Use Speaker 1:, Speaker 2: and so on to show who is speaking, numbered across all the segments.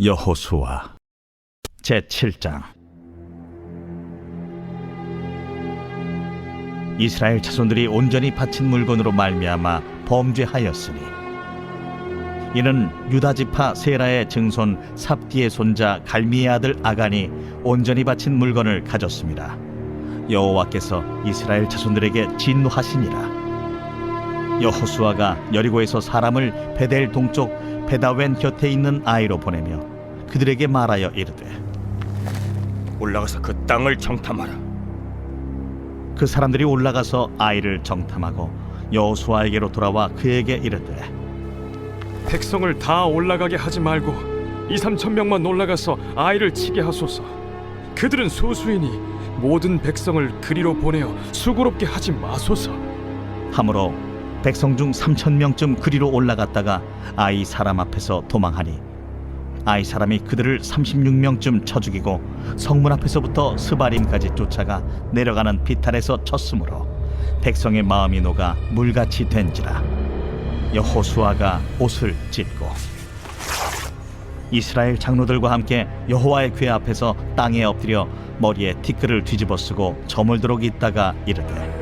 Speaker 1: 여호수아 제 7장 이스라엘 자손들이 온전히 바친 물건으로 말미암아 범죄하였으니 이는 유다 지파 세라의 증손 삽디의 손자 갈미의 아들 아간이 온전히 바친 물건을 가졌습니다. 여호와께서 이스라엘 자손들에게 진노하시니라. 여호수아가 여리고에서 사람을 베델 동쪽 베다웬 곁에 있는 아이로 보내며 그들에게 말하여 이르되
Speaker 2: 올라가서 그 땅을 정탐하라.
Speaker 1: 그 사람들이 올라가서 아이를 정탐하고 여호수아에게로 돌아와 그에게 이르되
Speaker 3: 백성을 다 올라가게 하지 말고 2, 3천 명만 올라가서 아이를 치게 하소서. 그들은 소수이니 모든 백성을 그리로 보내어 수고롭게 하지 마소서.
Speaker 1: 함으로 백성 중 삼천 명쯤 그리로 올라갔다가 아이 사람 앞에서 도망하니 아이 사람이 그들을 36명쯤 쳐 죽이고 성문 앞에서부터 스바림까지 쫓아가 내려가는 비탈에서 쳤으므로 백성의 마음이 녹아 물같이 된지라. 여호수아가 옷을 찢고 이스라엘 장로들과 함께 여호와의 궤 앞에서 땅에 엎드려 머리에 티끌을 뒤집어 쓰고 저물도록 있다가 이르되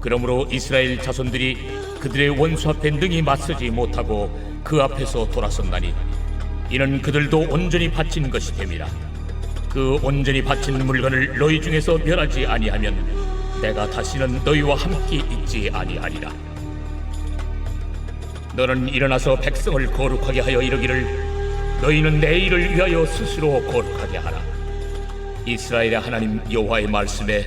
Speaker 4: 그러므로 이스라엘 자손들이 그들의 원수 앞에 능히 맞서지 못하고 그 앞에서 돌아섰나니 이는 그들도 온전히 바친 것이 됨이라. 그 온전히 바친 물건을 너희 중에서 멸하지 아니하면 내가 다시는 너희와 함께 있지 아니하리라. 너는 일어나서 백성을 거룩하게 하여 이르기를 너희는 내 일을 위하여 스스로 거룩하게 하라. 이스라엘의 하나님 여호와의 말씀에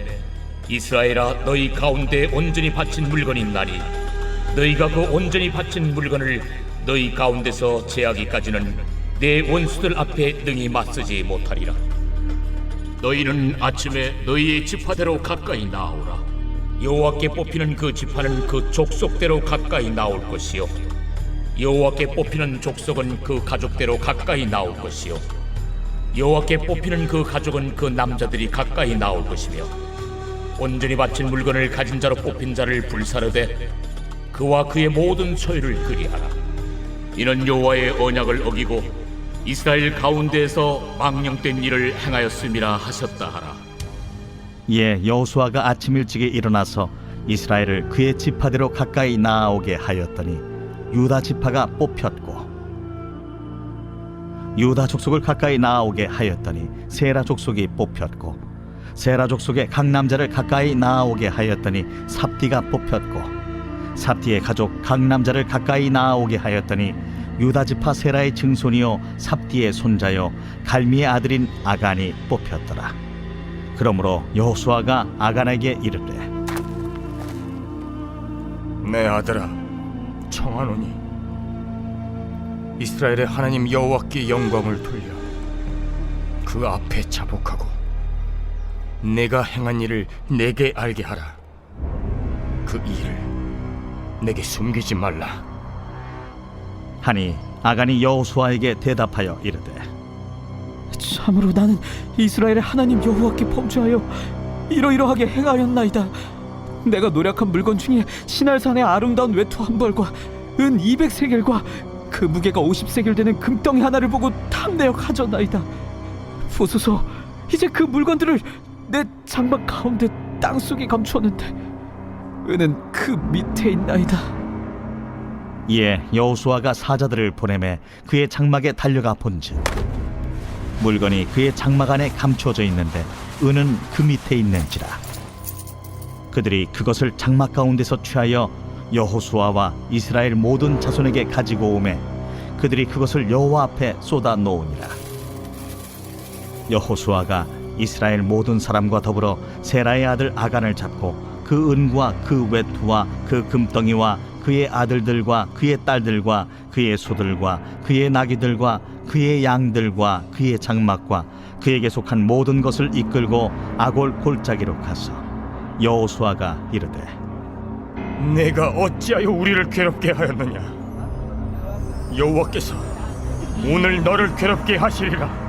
Speaker 4: 이스라엘아 너희 가운데 온전히 바친 물건이 있나니 너희가 그 온전히 바친 물건을 너희 가운데서 제하기까지는 내 원수들 앞에 능히 맞서지 못하리라. 너희는 아침에 너희의 지파대로 가까이 나오라. 여호와께 뽑히는 그 지파는 그 족속대로 가까이 나올 것이요. 여호와께 뽑히는 족속은 그 가족대로 가까이 나올 것이요. 여호와께 뽑히는 그 가족은 그 남자들이 가까이 나올 것이며 온전히 바친 물건을 가진 자로 뽑힌 자를 불사르되 그와 그의 모든 소유를 그리하라. 이는 여호와의 언약을 어기고 이스라엘 가운데에서 망령된 일을 행하였음이라 하셨다 하라.
Speaker 1: 예 여호수아가 아침 일찍에 일어나서 이스라엘을 그의 지파대로 가까이 나아오게 하였더니 유다 지파가 뽑혔고 유다 족속을 가까이 나아오게 하였더니 세라 족속이 뽑혔고 세라 족 속의 각 남자를 가까이 나아오게 하였더니 삽디가 뽑혔고 삽디의 가족 각 남자를 가까이 나아오게 하였더니 유다 지파 세라의 증손이요 삽디의 손자요 갈미의 아들인 아간이 뽑혔더라. 그러므로 여호수아가 아간에게 이르되
Speaker 2: 내 아들아 청하노니 이스라엘의 하나님 여호와께 영광을 돌려 그 앞에 자복하고 내가 행한 일을 내게 알게 하라 그 일을 내게 숨기지 말라
Speaker 1: 하니 아간이 여호수아에게 대답하여 이르되
Speaker 5: 참으로 나는 이스라엘의 하나님 여호와께 범죄하여 이러이러하게 행하였나이다. 내가 노력한 물건 중에 신할산의 아름다운 외투 한 벌과 은 200세겔과 그 무게가 50세겔 되는 금덩이 하나를 보고 탐내어 가져나이다. 보소서, 이제 그 물건들을 내 장막 가운데 땅속에 감추었는데 은은 그 밑에 있나이다.
Speaker 1: 이에 여호수아가 사자들을 보내매 그의 장막에 달려가 본즉 물건이 그의 장막 안에 감추어져 있는데 은은 그 밑에 있는지라 그들이 그것을 장막 가운데서 취하여 여호수아와 이스라엘 모든 자손에게 가지고 오매 그들이 그것을 여호와 앞에 쏟아 놓으니라 여호수아가 이스라엘 모든 사람과 더불어 세라의 아들 아간을 잡고 그 은과 그 외투와 그 금덩이와 그의 아들들과 그의 딸들과 그의 소들과 그의 나귀들과 그의 양들과 그의 장막과 그에게 속한 모든 것을 이끌고 아골 골짜기로 가서 여호수아가 이르되
Speaker 2: 내가 어찌하여 우리를 괴롭게 하였느냐? 여호와께서 오늘 너를 괴롭게 하시리라.